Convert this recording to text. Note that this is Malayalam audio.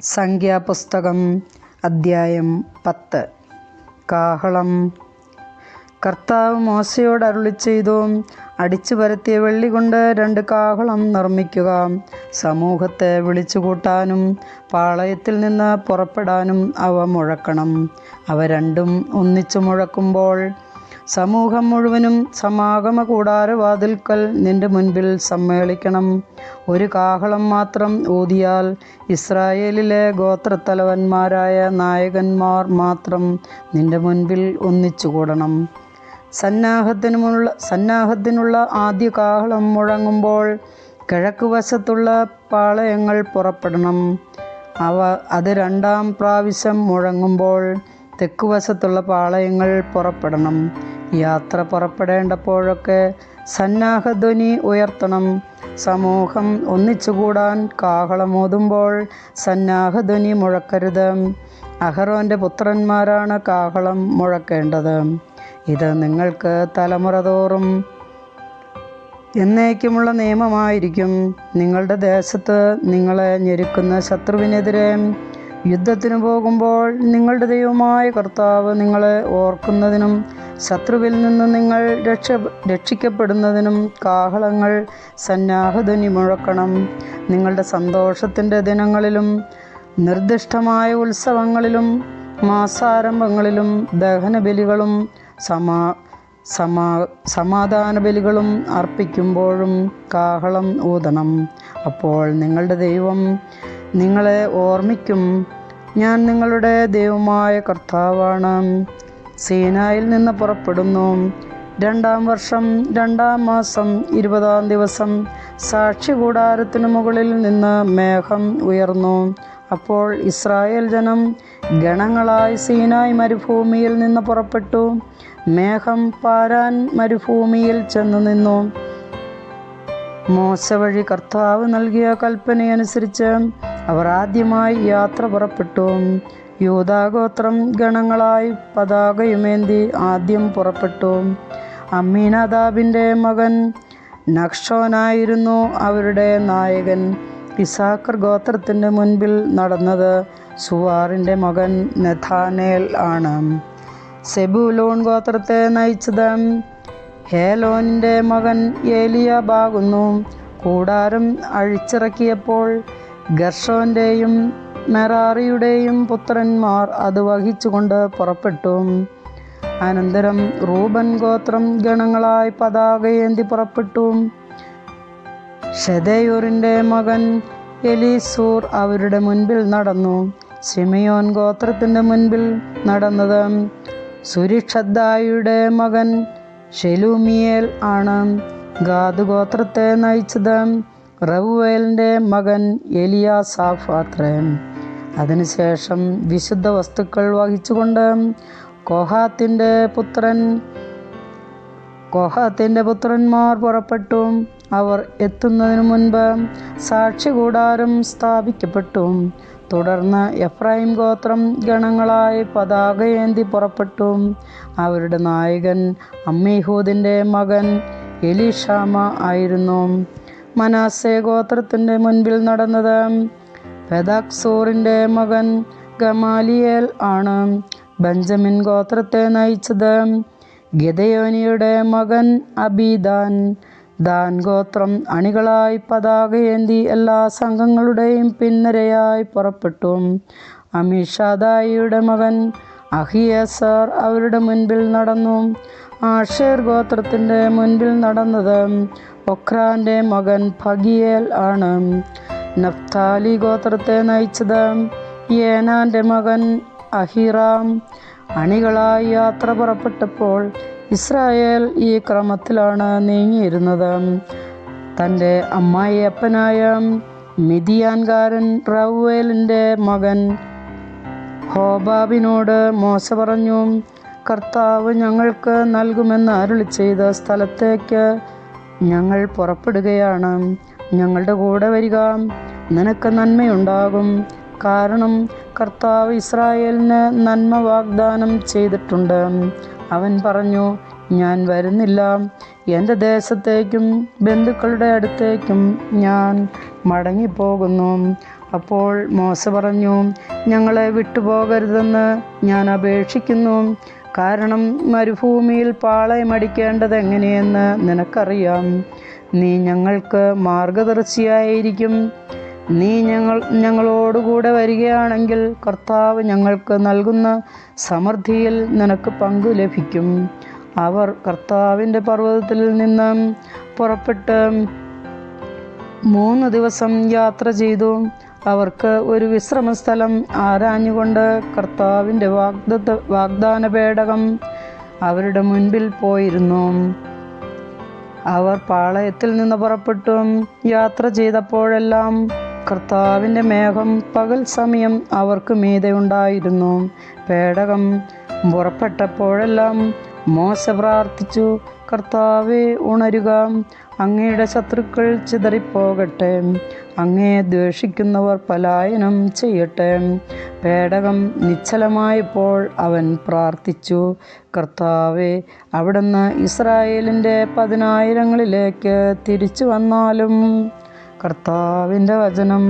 സംഖ്യാപുസ്തകം അദ്ധ്യായം പത്ത്. കാഹളം. കർത്താവ് മോശയോട് അരുളി ചെയ്തു അടിച്ചു പരത്തിയ വെള്ളി കൊണ്ട് രണ്ട് കാഹളം നിർമ്മിക്കുക സമൂഹത്തെ വിളിച്ചുകൂട്ടാനും പാളയത്തിൽ നിന്ന് പുറപ്പെടാനും അവ മുഴക്കണം. അവ രണ്ടും ഒന്നിച്ചു മുഴക്കുമ്പോൾ സമൂഹം മുഴുവനും സമാഗമ കൂടാരവാതിൽക്കൽ നിന്റെ മുൻപിൽ സമ്മേളിക്കണം. ഒരു കാഹളം മാത്രം ഊതിയാൽ ഇസ്രായേലിലെ ഗോത്രത്തലവന്മാരായ നായകന്മാർ മാത്രം നിന്റെ മുൻപിൽ ഒന്നിച്ചുകൂടണം. സന്നാഹത്തിനുമുള്ള സന്നാഹത്തിനുള്ള ആദ്യ കാഹളം മുഴങ്ങുമ്പോൾ കിഴക്ക് വശത്തുള്ള പാളയങ്ങൾ പുറപ്പെടണം. അവ അത് രണ്ടാം പ്രാവശ്യം മുഴങ്ങുമ്പോൾ തെക്കുവശത്തുള്ള പാളയങ്ങൾ പുറപ്പെടണം. യാത്ര പുറപ്പെടേണ്ടപ്പോഴൊക്കെ സന്നാഹധ്വനി ഉയർത്തണം. സമൂഹം ഒന്നിച്ചുകൂടാൻ കാഹളമോതുമ്പോൾ സന്നാഹധ്വനി മുഴക്കരുത്. അഹറോന്റെ പുത്രന്മാരാണ് കാഹളം മുഴക്കേണ്ടത്. ഇത് നിങ്ങൾക്ക് തലമുറ തോറും എന്നേക്കുമുള്ള നിയമമായിരിക്കും. നിങ്ങളുടെ ദേശത്ത് നിങ്ങളെ ഞെരുക്കുന്ന ശത്രുവിനെതിരെ യുദ്ധത്തിന് പോകുമ്പോൾ നിങ്ങളുടെ ദൈവമായ കർത്താവ് നിങ്ങളെ ഓർക്കുന്നതിനും ശത്രുവിൽ നിന്ന് നിങ്ങൾ രക്ഷ രക്ഷിക്കപ്പെടുന്നതിനും കാഹളങ്ങൾ സന്നാഹധ്വനി മുഴക്കണം. നിങ്ങളുടെ സന്തോഷത്തിന്റെ ദിനങ്ങളിലും നിർദ്ദിഷ്ടമായ ഉത്സവങ്ങളിലും മാസാരംഭങ്ങളിലും ദഹനബലികളും സമാ സമാ സമാധാന ബലികളും അർപ്പിക്കുമ്പോഴും കാഹളം ഊതണം. അപ്പോൾ നിങ്ങളുടെ ദൈവം നിങ്ങളെ ഓർമ്മിക്കും. ഞാൻ നിങ്ങളുടെ ദൈവമായ കർത്താവാണ്. സീനായിൽ നിന്ന് പുറപ്പെടുന്നു. രണ്ടാം വർഷം രണ്ടാം മാസം ഇരുപതാം ദിവസം സാക്ഷി കൂടാരത്തിനു മുകളിൽ നിന്ന് മേഘം ഉയർന്നു. അപ്പോൾ ഇസ്രായേൽ ജനം ഗണങ്ങളായി സീനായ് മരുഭൂമിയിൽ നിന്ന് പുറപ്പെട്ടു. മേഘം പാരാൻ മരുഭൂമിയിൽ ചെന്നു നിന്നു. മോശ വഴി കർത്താവ് നൽകിയ കൽപ്പനയനുസരിച്ച് അവർ ആദ്യമായി യാത്ര പുറപ്പെട്ടു. യൂതാഗോത്രം ഗണങ്ങളായി പതാകയുമേന്തി ആദ്യം പുറപ്പെട്ടു. അമ്മീനാദാബിന്റെ മകൻ നക്ഷോനായിരുന്നു അവരുടെ നായകൻ. ഇസാക്കർ ഗോത്രത്തിന്റെ മുൻപിൽ നടന്നത് സുവാറിന്റെ മകൻ നെഥാനേൽ ആണ്. സെബുലോൺ ഗോത്രത്തെ നയിച്ചത് ഹേലോനിന്റെ മകൻ ഏലിയാബാകുന്നു. കൂടാരം അഴിച്ചിറക്കിയപ്പോൾ ഗർഷോന്റെയും മെറാറിയുടെയും പുത്രന്മാർ അത് വഹിച്ചുകൊണ്ട് പുറപ്പെട്ടു. അനന്തരം റൂബൻ ഗോത്രം ഗണങ്ങളായി പതാകയേന്തി പുറപ്പെട്ടു. ഷെദയൂറിന്റെ മകൻ എലീസൂർ അവരുടെ മുൻപിൽ നടന്നു. സിമിയോൻ ഗോത്രത്തിന്റെ മുൻപിൽ നടന്നത് സുരിഷദ്ദായിയുടെ മകൻ ഷെലൂമിയേൽ ആണ്. ഗാദ് ഗോത്രത്തെ നയിച്ചത് റവുവേലിന്റെ മകൻ എലിയാസാഫാത്രേ അതിനുശേഷം വിശുദ്ധ വസ്തുക്കൾ വഹിച്ചുകൊണ്ട് കോഹാത്തിന്റെ പുത്രൻ കോഹാത്തിന്റെ പുത്രന്മാർ പുറപ്പെട്ടു. അവർ എത്തുന്നതിനു മുൻപ് സാക്ഷി കൂടാരം സ്ഥാപിക്കപ്പെട്ടു. തുടർന്ന് എഫ്രൈം ഗോത്രം ഗണങ്ങളായി പതാകയേന്തി പുറപ്പെട്ടു. അവരുടെ നായകൻ അമ്മീഹൂദിന്റെ മകൻ എലിഷാമ ആയിരുന്നു. മനാസെ ഗോത്രത്തിന്റെ മുൻപിൽ നടന്നത് പെദാക്സൂറിന്റെ മകൻ ഗമാലിയേൽ ആണ്. ബെഞ്ചമിൻ ഗോത്രത്തെ നയിച്ചത്. ഗിതയോനിയുടെ മകൻ അബിദാൻ. ദാൻ ഗോത്രം അണികളായി പതാകയേന്തി എല്ലാ സംഘങ്ങളുടെയും പിന്നരയായി പുറപ്പെട്ടു. അമിഷാദായിയുടെ മകൻ അഹിയസർ അവരുടെ മുൻപിൽ നടന്നു. ആഷേർ ഗോത്രത്തിന്റെ മുൻപിൽ നടന്നത് ഒഖ്രാന്റെ മകൻ ഫഗിയേൽ ആണ്. നഫ്താലി ഗോത്രത്തെ നയിച്ചത് ഏനാന്റെ മകൻ അഹിറാം. അണികളായി യാത്ര പുറപ്പെട്ടപ്പോൾ ഇസ്രായേൽ ഈ ക്രമത്തിലാണ് നീങ്ങിയിരുന്നത്. തന്റെ അമ്മായിയപ്പനായ മിതിയാൻകാരൻ റവേലിന്റെ മകൻ ഹോബാബിനോട് മോശ പറഞ്ഞു കർത്താവ് ഞങ്ങൾക്ക് നൽകുമെന്ന് അരുളി ചെയ്ത സ്ഥലത്തേക്ക് ഞങ്ങൾ പുറപ്പെടുകയാണ്. ഞങ്ങളുടെ കൂടെ വരിക. നിനക്ക് നന്മയുണ്ടാകും. കാരണം കർത്താവ് ഇസ്രായേലിന് നന്മ വാഗ്ദാനം ചെയ്തിട്ടുണ്ട്. അവൻ പറഞ്ഞു ഞാൻ വരുന്നില്ല. എന്റെ ദേശത്തേക്കും ബന്ധുക്കളുടെ അടുത്തേക്കും ഞാൻ മടങ്ങിപ്പോകുന്നു. അപ്പോൾ മോശ പറഞ്ഞു ഞങ്ങളെ വിട്ടുപോകരുതെന്ന് ഞാൻ അപേക്ഷിക്കുന്നു. കാരണം മരുഭൂമിയിൽ പാളയമടിക്കേണ്ടത് എങ്ങനെയെന്ന് നിനക്കറിയാം. നീ ഞങ്ങൾക്ക് മാർഗദർശിയായിരിക്കും. നീ ഞങ്ങൾ ഞങ്ങളോടുകൂടെ വരികയാണെങ്കിൽ കർത്താവ് ഞങ്ങൾക്ക് നൽകുന്ന സമൃദ്ധിയിൽ നിനക്ക് പങ്കു ലഭിക്കും. അവർ കർത്താവിന്റെ പർവതത്തിൽ നിന്ന് പുറപ്പെട്ട് മൂന്ന് ദിവസം യാത്ര ചെയ്തു. അവർക്ക് ഒരു വിശ്രമസ്ഥലം ആരാഞ്ഞുകൊണ്ട് കർത്താവിന്റെ വാഗ്ദത്ത വാഗ്ദാന പേടകം അവരുടെ മുൻപിൽ പോയിരുന്നു. അവർ പാളയത്തിൽ നിന്ന് പുറപ്പെട്ടും യാത്ര ചെയ്തപ്പോഴെല്ലാം കർത്താവിന്റെ മേഘം പകൽ സമയം അവർക്ക് മീതെ ഉണ്ടായിരുന്നു. പേടകം പുറപ്പെട്ടപ്പോഴെല്ലാം മോശ പ്രാർത്ഥിച്ചു. കർത്താവെ ഉണരുക. അങ്ങയുടെ ശത്രുക്കൾ ചിതറിപ്പോകട്ടെ. അങ്ങയെ ദ്വേഷിക്കുന്നവർ പലായനം ചെയ്യട്ടെ. പേടകം നിശ്ചലമായപ്പോൾ അവൻ പ്രാർത്ഥിച്ചു. കർത്താവെ അവിടുന്ന് ഇസ്രായേലിന്റെ പതിനായിരങ്ങളിലേക്ക് തിരിച്ചു വന്നാലും കർത്താവിന്റെ വചനം